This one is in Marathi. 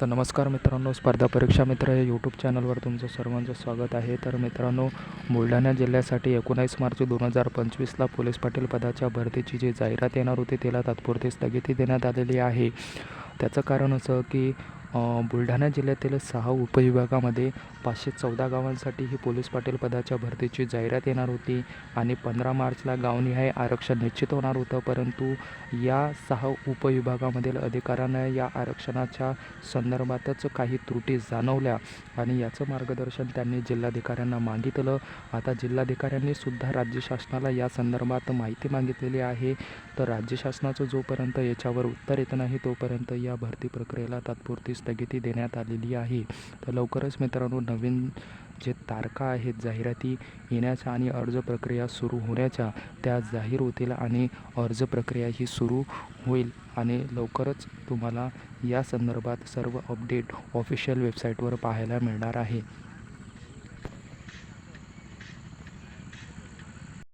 तर नमस्कार मित्रांनो स्पर्धा परीक्षा मित्र हे यूट्यूब चॅनलवर तुमचं सर्वांचं स्वागत आहे. तर मित्रांनो बुलढाणा जिल्ह्यासाठी एकोणावीस मार्च दोन हजार पंचवीसला पोलीस पाटील पदाच्या भरतीची जी जाहिरात येणार होती त्याला तात्पुरती स्थगिती देण्यात आलेली आहे. त्याचं कारण असं की बुलढाणा जिल्ह्यातील सहा उपविभागामध्ये पाचशे चौदा गावांसाठी ही पोलीस पाटील पदाच्या भरतीची जाहिरात येणार होती आणि पंधरा मार्चला गावनिहाय आरक्षण निश्चित होणार होतं. परंतु या सहा उपविभागामधील अधिकाऱ्यांना या आरक्षणाच्या संदर्भातच काही त्रुटी जाणवल्या आणि याचं मार्गदर्शन त्यांनी जिल्हाधिकाऱ्यांना मागितलं. आता जिल्हाधिकाऱ्यांनी सुद्धा राज्य शासनाला या संदर्भात माहिती मागितलेली आहे. तर राज्य शासनाचं जोपर्यंत याच्यावर उत्तर येत नाही तोपर्यंत या भरती प्रक्रियेला तात्पुरती स्थगिती देण्यात आलेली आहे. तर लवकरच मित्रांनो नवीन जे तारखा आहेत जाहिराती येण्याच्या आणि अर्ज प्रक्रिया सुरू होण्याच्या त्या जाहीर होतील आणि अर्ज प्रक्रिया ही सुरू होईल. आणि लवकरच तुम्हाला या संदर्भात सर्व अपडेट ऑफिशियल वेबसाईटवर पाहायला मिळणार आहे.